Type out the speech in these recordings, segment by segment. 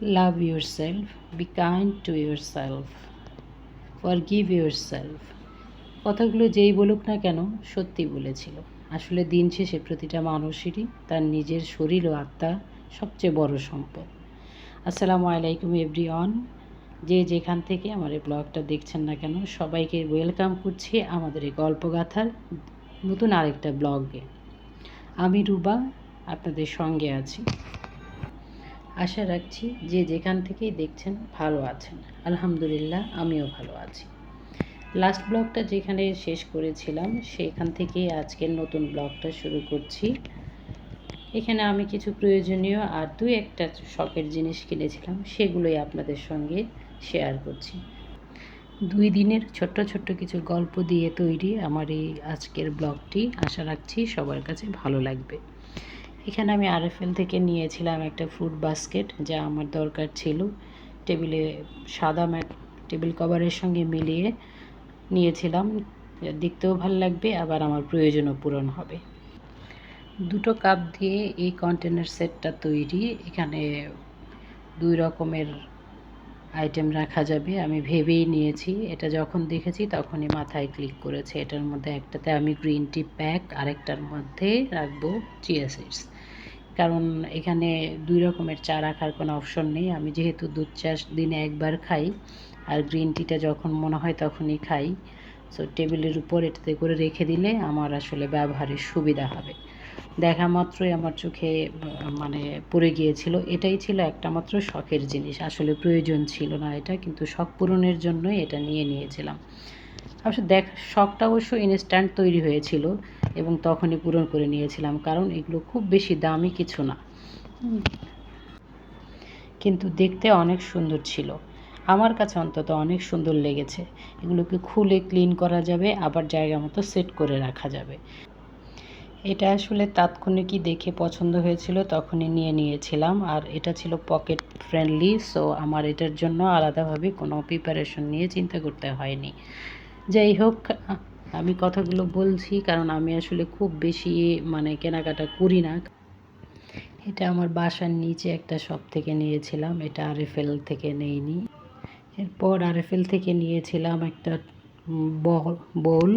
Love yourself, be kind to yourself, forgive yourself. কথাগুলো যেই বলুক না কেন সত্যি বলেছিল। আসলে দিন শেষে প্রতিটা মানুষেরই তার নিজের শরীর ও আত্মা সবচেয়ে বড় সম্পদ। আসসালামু আলাইকুম এভরিওয়ান। যে যেখান থেকে আমার এই ব্লগটা দেখছেন না কেন সবাইকে ওয়েলকাম করছি আমাদের এই গল্পগাথার নতুন আরেকটা ব্লগে। আমি রুবা আপনাদের সঙ্গে আছি। আশা রাখছি যে যেখান থেকেই দেখছেন ভালো আছেন। আলহামদুলিল্লাহ, আমিও ভালো আছি। লাস্ট ব্লগটা যেখানে শেষ করেছিলাম, সেখান থেকে আজকের নতুন ব্লগটা শুরু করছি। এখানে আমি কিছু প্রয়োজনীয় আর দুই একটা শখের জিনিস কিনেছিলাম, সেগুলোই আপনাদের সঙ্গে শেয়ার করছি। দুই দিনের ছোট্ট ছোট্ট কিছু গল্প দিয়ে তৈরি আমার এই আজকের ব্লগটি আশা রাখছি সবার কাছে ভালো লাগবে। এখানে আমি আরএফএল থেকে নিয়েছিলাম একটা ফ্রুট বাস্কেট যা আমার দরকার ছিল। টেবিলে সাদা ম্যাট, টেবিল কভারের সঙ্গে মিলিয়ে নিয়েছিলাম। দেখতেও ভালো লাগবে, আবার আমার প্রয়োজনও পূরণ হবে। দুটো কাপ দিয়ে এই কন্টেনার সেটটা তৈরি। এখানে দুই রকমের আইটেম রাখা যাবে। আমি ভেবেই নিয়েছি, এটা যখন দেখেছি তখনই মাথায় ক্লিক করেছে। এটার মধ্যে একটাতে আমি গ্রিন টি প্যাক আরেকটার মধ্যে রাখব চিয়া সিডস কারণ এখানে দুই রকমের চা রাখার কোনো অপশন নেই। আমি যেহেতু দুধ চা দিনে একবার খাই, আর গ্রিন টিটা যখন মনে হয় তখনই খাই। সো টেবিলের উপর এটাতে করে রেখে দিলে আমার আসলে ব্যবহারের সুবিধা হবে। দেখা মাত্রই আমার চোখে মানে পড়ে গিয়েছিল। এটাই ছিল একটা মাত্র শখের জিনিস। আসলে প্রয়োজন ছিল না এটা, কিন্তু শখ পূরণের জন্যই এটা নিয়ে নিয়েছিলাম। অবশ্য দেখ, শখটা অবশ্য ইনস্ট্যান্ট তৈরি হয়েছিল এবং তখনই পূরণ করে নিয়েছিলাম, কারণ এগুলো খুব বেশি দামি কিছু না। কিন্তু দেখতে অনেক সুন্দর ছিল। আমার কাছে অন্তত অনেক সুন্দর লেগেছে। এগুলোকে খুলে ক্লিন করা যাবে, আবার জায়গা মতো সেট করে রাখা যাবে। এটা আসলে তাৎক্ষণিকই দেখে পছন্দ হয়েছিল, তখনই নিয়ে নিয়েছিলাম, আর এটা ছিল পকেট ফ্রেন্ডলি সো আমার এটার জন্য আলাদাভাবে কোনো প্রিপারেশন নিয়ে চিন্তা করতে হয়নি। যাই হোক, আমি কথাগুলো বলছি কারণ আমি আসলে খুব বেশি মানে কেনাকাটা করি না। এটা আমার বাসার নিচে একটা শপ থেকে নিয়েছিলাম, এটা আরএফএল থেকে নেইনি। এরপর আরএফএল থেকে নিয়েছিলাম একটা বোল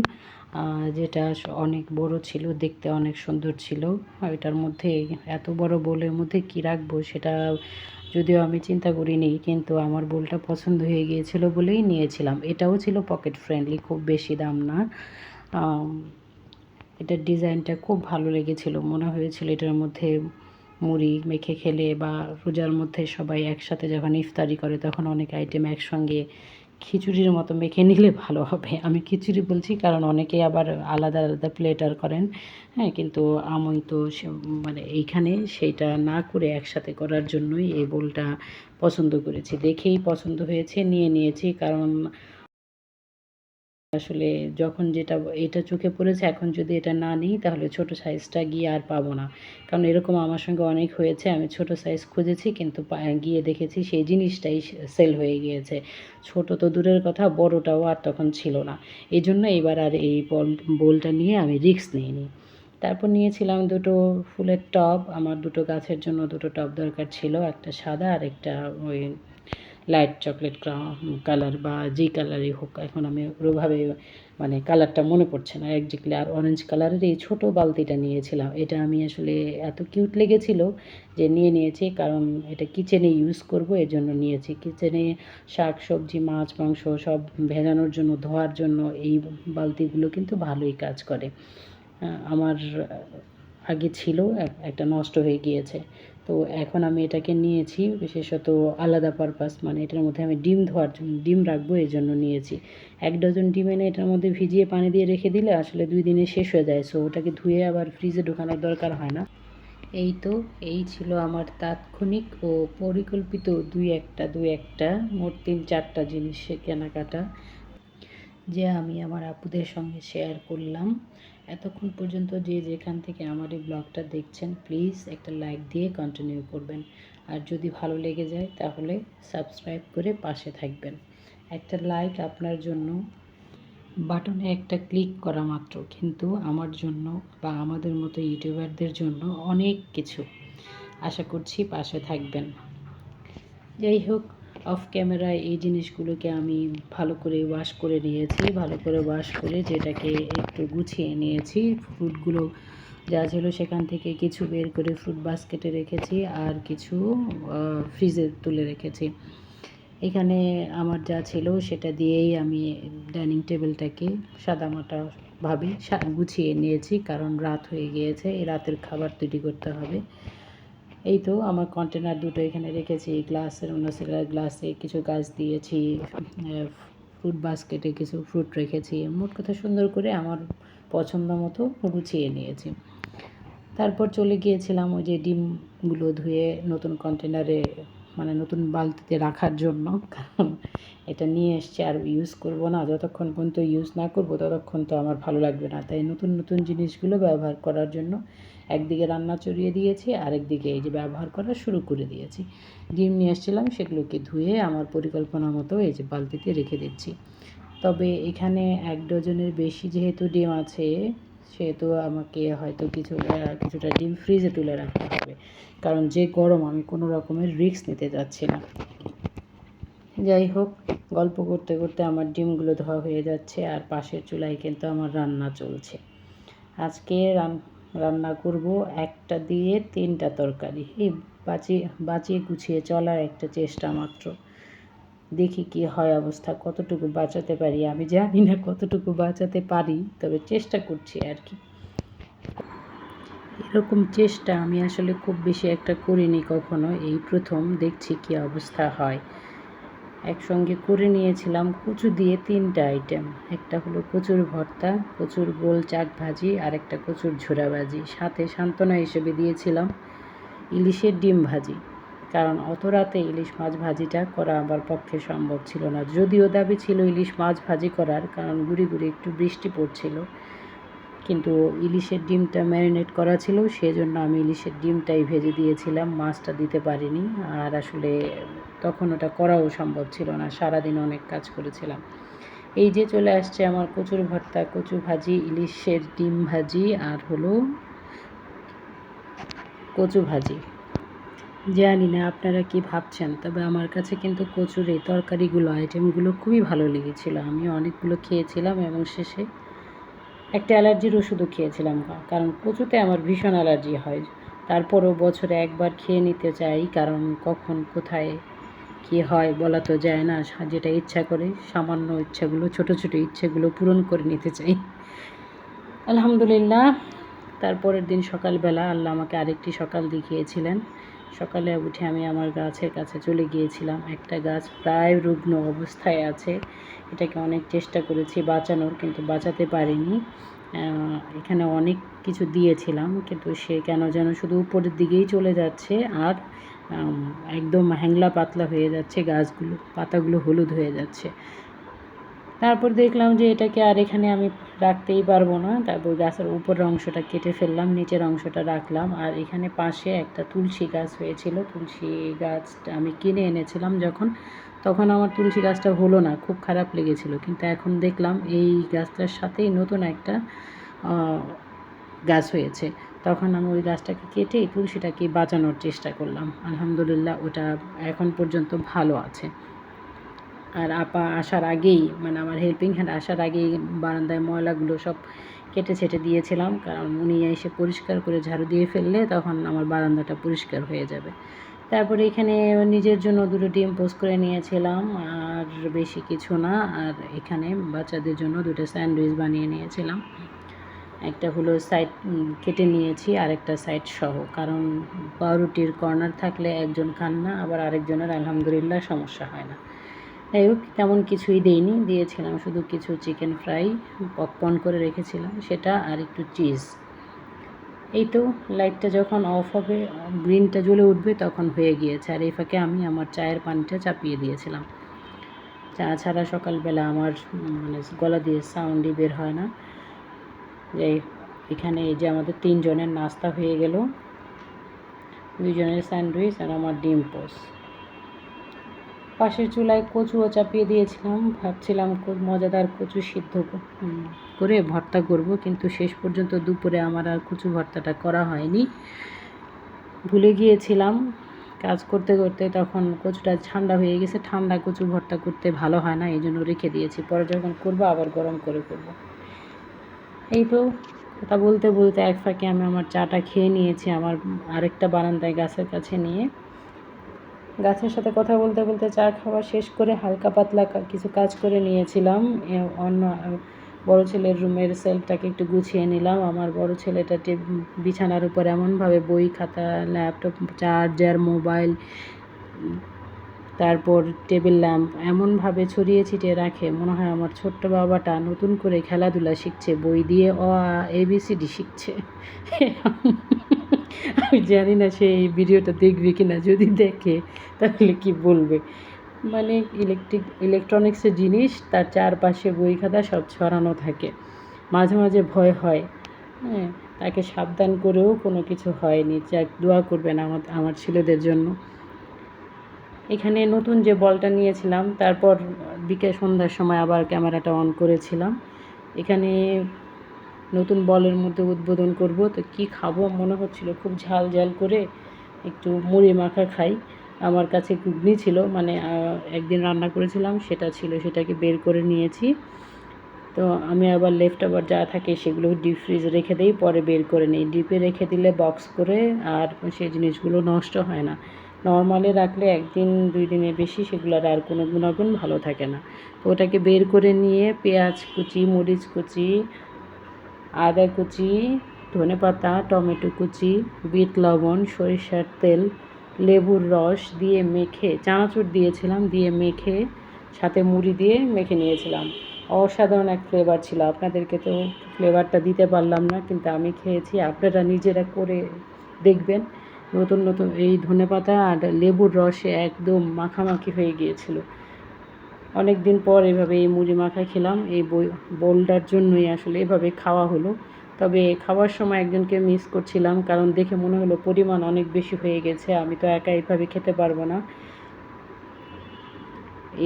যেটা অনেক বড় ছিল, দেখতে অনেক সুন্দর ছিল। এটার মধ্যে এত বড় বোলের মধ্যে কী রাখব সেটা যদিও আমি চিন্তা করিনি, কিন্তু আমার বোলটা পছন্দ হয়ে গিয়েছিল বলেই নিয়েছিলাম। এটাও ছিল পকেট ফ্রেন্ডলি খুব বেশি দাম না। এটার ডিজাইনটা খুব ভালো লেগেছিল। মনে হয়েছিল এটার মধ্যে মুড়ি মেখে খেলে বা রোজার মধ্যে সবাই একসাথে যখন ইফতারি করে, তখন অনেক আইটেম একসঙ্গে খিচুড়ির মতো মেখে নিলে ভালো হবে। আমি খিচুড়ি বলছি কারণ অনেকে আবার আলাদা আলাদা প্লেটার করেন। হ্যাঁ কিন্তু আমি তো মানে এইখানে সেইটা না করে একসাথে করার জন্যই এই বোলটা পছন্দ করেছি। দেখেই পছন্দ হয়েছে, নিয়ে নিয়েছি। কারণ আসলে যখন যেটা এটা চোখে পড়েছে, এখন যদি এটা না নিই, তাহলে ছোট সাইজটা গিয়ে আর পাবো না। কারণ এরকম আমার সঙ্গে অনেক হয়েছে, আমি ছোট সাইজ খুঁজেছি, কিন্তু গিয়ে দেখেছি সেই জিনিসটাই সেল হয়ে গিয়েছে। ছোট তো দূরের কথা, বড়টাও আর তখন ছিল না। এই জন্য এবার আর এই বল, বোলটা নিয়ে আমি রিস্ক নিইনি। তারপর নিয়েছিলাম দুটো ফুলের টব আমার দুটো গাছের জন্য দুটো টব দরকার ছিল, একটা সাদা আর একটা ওই লাইট চকলেট কালার বা যেই কালারই হোক, এখন আমি ওভাবে মানে কালারটা মনে পড়ছে না। একজাক্টলি আর অরেঞ্জ কালারের এই ছোটো বালতিটা নিয়েছিলাম। এটা আমি আসলে এত কিউট লেগেছিল যে নিয়ে নিয়েছি, কারণ এটা কিচেনে ইউজ করব, এর জন্য নিয়েছি। কিচেনে শাক, সবজি, মাছ, মাংস সব ভেজানোর জন্য, ধোয়ার জন্য এই বালতিগুলো কিন্তু ভালোই কাজ করে। আমার আগে ছিল একটা নষ্ট হয়ে গিয়েছে। তো এখন আমি এটাকে নিয়েছি, বিশেষত আলাদা পারপাস মানে এটার মধ্যে আমি ডিম ধোয়ার জন্য, ডিম রাখব, এই জন্য নিয়েছি। এক ডজন ডিম এনে এটার মধ্যে ভিজিয়ে পানি দিয়ে রেখে দিলে আসলে দুই দিনে শেষ হয়ে যায়। সো ওটাকে ধুয়ে আবার ফ্রিজে ঢোকানোর দরকার হয় না। এই তো, এই ছিল আমার তাৎক্ষণিক ও পরিকল্পিত দুই একটা দুই একটা, মোট তিন চারটা জিনিসের কেনাকাটা, যে আমি আমার আপুদের সঙ্গে শেয়ার করলাম। এতক্ষণ পর্যন্ত যে যেখান থেকে আমার এই ব্লগটা দেখছেন প্লিজ একটা লাইক দিয়ে কন্টিনিউ করবেন। আর যদি ভালো লেগে যায়, তাহলে সাবস্ক্রাইব করে পাশে থাকবেন। একটা লাইক আপনার জন্য বাটনে একটা ক্লিক করা মাত্র। কিন্তু আমার জন্য বা আমাদের মতো ইউটিউবারদের জন্য অনেক কিছু। আশা করছি পাশে থাকবেন। যাই হোক অফ ক্যামেরায় এই জিনিসগুলোকে আমি ভালো করে ওয়াশ করে নিয়েছি, ভালো করে ওয়াশ করে যেটাকে একটু গুছিয়ে নিয়েছি। ফ্রুটগুলো যা ছিল সেখান থেকে কিছু বের করে ফ্রুট বাস্কেটে রেখেছি আর কিছু ফ্রিজে তুলে রেখেছি। এখানে আমার যা ছিল সেটা দিয়েই আমি ডাইনিং টেবিলটাকে সাদামাটা ভাবে গুছিয়ে নিয়েছি কারণ রাত হয়ে গিয়েছে, এই রাতের খাবার তৈরি করতে হবে। এই তো আমার কন্টেনার দুটো এখানে রেখেছি গ্লাসের অন্য সিলার গ্লাসে কিছু গাছ দিয়েছি ফ্রুট বাস্কেটে কিছু ফ্রুট রেখেছি, মোট কথা সুন্দর করে আমার পছন্দ মতো গুছিয়ে নিয়েছি। তারপর চলে গিয়েছিলাম ওই যে ডিমগুলো ধুয়ে নতুন কন্টেনারে মানে নতুন বালতিতে রাখার জন্য, কারণ এটা নিয়ে এসছে আর ইউজ করব না, যতক্ষণ পর্যন্ত ইউজ না করব ততক্ষণ তো আমার ভালো লাগবে না। তাই নতুন নতুন জিনিসগুলো ব্যবহার করার জন্য একদিকে রান্না চড়িয়ে দিয়েছি, আরেকদিকে এই যে ব্যবহার করা শুরু করে দিয়েছি। ডিম নিয়ে এসেছিলাম সেগুলোকে ধুয়ে আমার পরিকল্পনা মতো এই যে বালতিতে রেখে দিচ্ছি। তবে এখানে এক ডজনের বেশি যেহেতু ডিম আছে, সেহেতু আমাকে হয়তো কিছু কিছুটা ডিম ফ্রিজে তুলে রাখতে হবে। কারণ যে গরম আমি কোনো রকমের রিস্ক নিতে যাচ্ছি না। যাই হোক, গল্প করতে করতে আমার ডিমগুলো ধোয়া হয়ে যাচ্ছে, আর পাশের চুলায় কিন্তু আমার রান্না চলছে। আজকে রান্না করব, একটা দিয়ে তিনটা তরকারি। এই বাঁচিয়ে বাঁচিয়ে গুছিয়ে চলার একটা চেষ্টা মাত্র। দেখি কি হয় অবস্থা, কতটুকু বাঁচাতে পারি? আমি জানি না কতটুকু বাঁচাতে পারি, তবে চেষ্টা করছি আর কি। এরকম চেষ্টা আমি আসলে খুব বেশি একটা করিনি কখনো। এই প্রথম দেখছি কি অবস্থা হয়। একসঙ্গে করে নিয়েছিলাম কচু দিয়ে তিনটা আইটেম। একটা হলো কচুর ভর্তা, কচুর গোল চাক ভাজি আর একটা কচুর ঝোড়া ভাজি। সাথে সান্ত্বনা হিসেবে দিয়েছিলাম ইলিশের ডিম ভাজি। কারণ অত রাতে ইলিশ মাছ ভাজিটা করা আমার পক্ষে সম্ভব ছিল না। যদিও দাবি ছিল ইলিশ মাছ ভাজি করার, কারণ গুড়ি গুড়ি একটু বৃষ্টি পড়ছিল। কিন্তু ইলিশের ডিমটা ম্যারিনেট করা ছিল, সেজন্য আমি ইলিশের ডিমটাই ভেজে দিয়েছিলাম, মাছটা দিতে পারিনি। আর আসলে তখন ওটা করাও সম্ভব ছিল না, সারাদিন অনেক কাজ করেছিলাম। এই যে চলে আসছে আমার কচুর ভর্তা, কচু ভাজি, ইলিশের ডিম ভাজি, আর হলো কচু ভাজি। জানি না আপনারা কি ভাবছেন, তবে আমার কাছে কিন্তু কচুর এই তরকারিগুলো আইটেমগুলো খুবই ভালো লেগেছিল। আমি অনেকগুলো খেয়েছিলাম এবং শেষে একটা অ্যালার্জির ওষুধও খেয়েছিলাম কারণ কচুতে আমার ভীষণ অ্যালার্জি হয়। তারপরও বছরে একবার খেয়ে নিতে চাই, কারণ কখন, কোথায়, কি হয় বলা তো যায় না। যেটা ইচ্ছা করে, সামান্য ইচ্ছাগুলো, ছোট ছোট ইচ্ছেগুলো পূরণ করে নিতে চাই। আলহামদুলিল্লাহ, তারপরের দিন সকালবেলা আল্লাহ আমাকে আরেকটি সকাল দেখিয়েছিলেন। সকালে উঠে আমি আমার গাছের কাছে চলে গিয়েছিলাম। একটা গাছ প্রায় রুগ্ন অবস্থায় আছে। এটাকে অনেক চেষ্টা করেছি বাঁচানোর, কিন্তু বাঁচাতে পারিনি। এখানে অনেক কিছু দিয়েছিলাম, কিন্তু সে কেন যেন শুধু উপরের দিকেই চলে যাচ্ছে আর একদম হ্যাংলা পাতলা হয়ে যাচ্ছে গাছগুলো, পাতাগুলো হলুদ হয়ে যাচ্ছে। তারপর দেখলাম যে এটাকে আর এখানে আমি রাখতেই পারব না। তারপর গাছের উপরের অংশটা কেটে ফেললাম, নিচের অংশটা রাখলাম। আর এখানে পাশে একটা তুলসী গাছ হয়েছিল। তুলসী গাছটা আমি কিনে এনেছিলাম যখন, তখন আমার তুলসী গাছটা হলো না, খুব খারাপ লেগেছিল। কিন্তু এখন দেখলাম এই গাছটার সাথেই নতুন একটা গাছ হয়েছে। তখন আমি ওই গাছটাকে কেটে তুলসীটাকে বাঁচানোর চেষ্টা করলাম। আলহামদুলিল্লাহ ওটা এখন পর্যন্ত ভালো আছে। আর আপা আসার আগেই মানে আমার হেল্পিং হ্যান্ড আসার আগেই বারান্দায় ময়লাগুলো সব কেটে ছেটে দিয়েছিলাম। কারণ উনি এসে পরিষ্কার করে ঝাড়ু দিয়ে ফেললে তখন আমার বারান্দাটা পরিষ্কার হয়ে যাবে। তারপরে এখানে নিজের জন্য দুটো ডিম পোস্ট করে নিয়েছিলাম, আর বেশি কিছু না। আর এখানে বাচ্চাদের জন্য দুটো স্যান্ডউইচ বানিয়ে নিয়েছিলাম। একটা হলো সাইড কেটে নিয়েছি, আর একটা সাইড সহ। কারণ পাউরুটির কর্নার থাকলে একজন খান না, আবার আরেকজনের আলহামদুলিল্লাহ সমস্যা হয় না। যাই হোক, তেমন কিছুই দেইনি। দিয়েছিলাম শুধু কিছু চিকেন ফ্রাই পপকর্ন করে রেখেছিলাম। সেটা আর একটু চিজ এই তো লাইটটা যখন অফ হবে গ্রিনটা জ্বলে উঠবে তখন হয়ে গিয়েছে। আর এই ফাঁকে আমি আমার চায়ের পানিটা চাপিয়ে দিয়েছিলাম। চা ছাড়া সকালবেলা আমার মানে গলা দিয়ে সাউন্ডই বের হয় না। যাই এখানে এই যে আমাদের তিনজনের নাস্তা হয়ে গেল। দুজনের স্যান্ডউইচ আর আমার ডিম পোস্ট পাশের চুলায় কচুও চাপিয়ে দিয়েছিলাম। ভাবছিলাম মজাদার কচু সিদ্ধ করে ভর্তা করব, কিন্তু শেষ পর্যন্ত দুপুরে আমার আর কচু ভর্তাটা করা হয়নি। ভুলে গিয়েছিলাম কাজ করতে করতে, তখন কচুটা ঠান্ডা হয়ে গেছে। ঠান্ডা কচু ভর্তা করতে ভালো হয় না, এই জন্য রেখে দিয়েছি। পরে যখন করব, আবার গরম করে করব। এই তো, কথা বলতে বলতে এক ফাঁকে আমি আমার চাটা খেয়ে নিয়েছি, আমার আরেকটা বারান্দায় গাছের কাছে নিয়ে। গাছের সাথে কথা বলতে বলতে চা খাওয়া শেষ করে হালকা পাতলা কিছু কাজ করে নিয়েছিলাম। অন্য বড় ছেলের রুমের সেলফটাকে একটু গুছিয়ে নিলাম। আমার বড় ছেলেটা বিছানার উপর এমনভাবে বই, খাতা, ল্যাপটপ, চার্জার, মোবাইল, তারপর টেবিল ল্যাম্প এমনভাবে ছড়িয়ে ছিটিয়ে রাখে। মনে হয় আমার ছোট্ট বাবাটা নতুন করে খেলাধুলা শিখছে, বই দিয়ে অ এবিসিডি শিখছে। আমি জানি না সে এই ভিডিওটা দেখবে কি না যদি দেখে তাহলে কি বলবে? মানে ইলেকট্রিক ইলেকট্রনিক্সের জিনিস, তার চারপাশে বই খাতা সব ছড়ানো থাকে। মাঝে মাঝে ভয় হয়। হ্যাঁ তাকে সাবধান করেও কোনো কিছু হয়নি। যাক, দোয়া করবেন আমার আমার ছেলেদের জন্য। এখানে নতুন যে বলটা নিয়েছিলাম, তারপর বিকেল সন্ধ্যার সময় আবার ক্যামেরাটা অন করেছিলাম। এখানে নতুন বলের মধ্যে উদ্বোধন করব। তো কি খাব? মনে হচ্ছিল খুব ঝাল ঝাল করে একটু মুড়ি মাখা খাই। আমার কাছে ঘুগনি ছিল মানে একদিন রান্না করেছিলাম, সেটা ছিল, সেটাকে বের করে নিয়েছি। তো আমি আবার লেফট আবার যা থাকে সেগুলো ডিপ ফ্রিজে রেখে দিই, পরে বের করে নিই। ডিপে রেখে দিলে বক্স করে আর সেই জিনিসগুলো নষ্ট হয় না। নর্মালি রাখলে একদিন, দুই দিনের বেশি সেগুলোর আর কোনো গুণাগুণ ভালো থাকে না। তো ওটাকে বের করে নিয়ে পেঁয়াজ কুচি, মরিচ কুচি আদা কুচি ধনেপাতা টমেটো কুচি, বিট লবণ, সরিষার তেল, লেবুর রস দিয়ে মেখে, চানাচুর দিয়েছিলাম, দিয়ে মেখে, সাথে মুড়ি দিয়ে মেখে নিয়েছিলাম। অসাধারণ এক ফ্লেভার ছিল। আপনাদেরকে তো ফ্লেভারটা দিতে পারলাম না, কিন্তু আমি খেয়েছি। আপনারা নিজেরা করে দেখবেন। নতুন নতুন এই ধনেপাতা আর লেবুর রসে একদম মাখামাখি হয়ে গিয়েছিল। অনেক দিন পর এভাবে এই মুড়ি মাখা খেলাম। এই বোলটার জন্যই আসলে এভাবে খাওয়া হলো। তবে খাওয়ার সময় একজনকে মিস করছিলাম কারণ দেখে মনে হলো পরিমাণ অনেক বেশি হয়ে গেছে, আমি তো একা এইভাবে খেতে পারব না।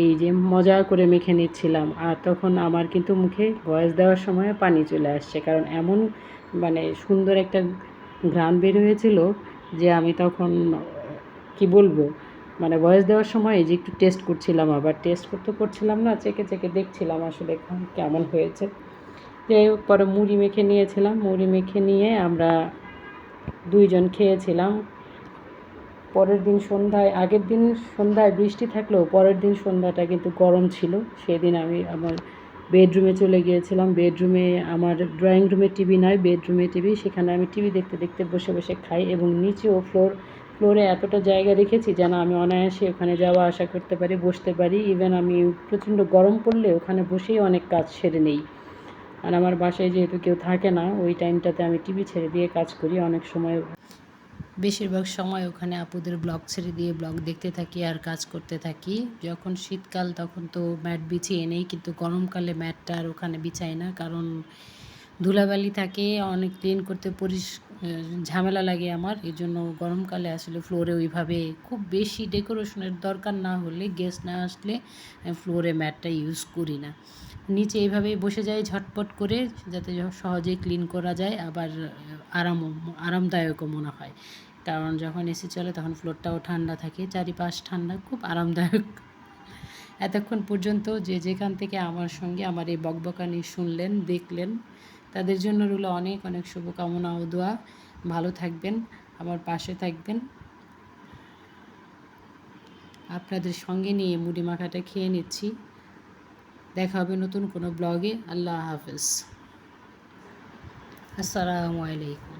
এই যে মজা করে মেখে নিচ্ছিলাম আর তখন আমার কিন্তু মুখে ভয়েস দেওয়ার সময় পানি চলে আসছে কারণ এমন মানে সুন্দর একটা ঘ্রাণ বের হয়েছিল যে আমি তখন, কি বলব মানে ভয়েস দেওয়ার সময় এই যে একটু টেস্ট করছিলাম, আবার টেস্ট করতে করছিলাম না, চেকে চেকে দেখছিলাম আসলে কেমন হয়েছে। যাই হোক, পরে মুড়ি মেখে নিয়েছিলাম। মুড়ি মেখে নিয়ে আমরা দুইজন খেয়েছিলাম। পরের দিন সন্ধ্যায়, আগের দিন সন্ধ্যায় বৃষ্টি থাকলেও পরের দিন সন্ধ্যাটা কিন্তু গরম ছিল। সেদিন আমি আমার বেডরুমে চলে গিয়েছিলাম। বেডরুমে আমার ড্রয়িং রুমে টিভি নয় বেডরুমে টিভি সেখানে আমি টিভি দেখতে দেখতে বসে বসে খাই এবং নিচেও ফ্লোর ফ্লোরে এতটা জায়গা রেখেছি যেন আমি অনায়াসে ওখানে যাওয়া আসা করতে পারি, বসতে পারি। ইভেন আমি প্রচণ্ড গরম পড়লে ওখানে বসেই অনেক কাজ সেরে নেই। আর আমার বাসায় যেহেতু কেউ থাকে না, ওই টাইমটাতে আমি টিভি ছেড়ে দিয়ে কাজ করি অনেক সময়। বেশিরভাগ সময় ওখানে আপুদের ব্লগ ছেড়ে দিয়ে ব্লগ দেখতে থাকি আর কাজ করতে থাকি। যখন শীতকাল তখন তো ম্যাট বিছিয়ে নেই কিন্তু গরমকালে ম্যাটটা আর ওখানে বিছাই না, কারণ ধুলাবালি থাকে, অনেক ক্লিন করতে পরিস ঝামেলা লাগে আমার। এই জন্য গরমকালে আসলে ফ্লোরে ওইভাবে খুব বেশি ডেকোরেশনের দরকার না হলে গেস্ট না আসলে ফ্লোরে ম্যাটটা ইউজ করি না। নিচে এইভাবেই বসে যায় ঝটপট করে যাতে সহজেই ক্লিন করা যায়, আবার আরাম, আরামদায়কও মনে হয়। কারণ যখন এসি চলে তখন ফ্লোরটাও ঠান্ডা থাকে, চারিপাশ ঠান্ডা, খুব আরামদায়ক। এতক্ষণ পর্যন্ত যে যেখান থেকে আমার সঙ্গে আমার এই বকবকানি শুনলেন, দেখলেন তাদের জন্য রইল অনেক অনেক শুভকামনা ও দোয়া। ভালো থাকবেন, আমার পাশে থাকবেন। আপনাদের সঙ্গে নিয়ে মুড়ি মাখাটা খেয়ে নিচ্ছি। দেখা হবে নতুন কোনো ব্লগে। আল্লাহ হাফেজ। আসসালামু আলাইকুম।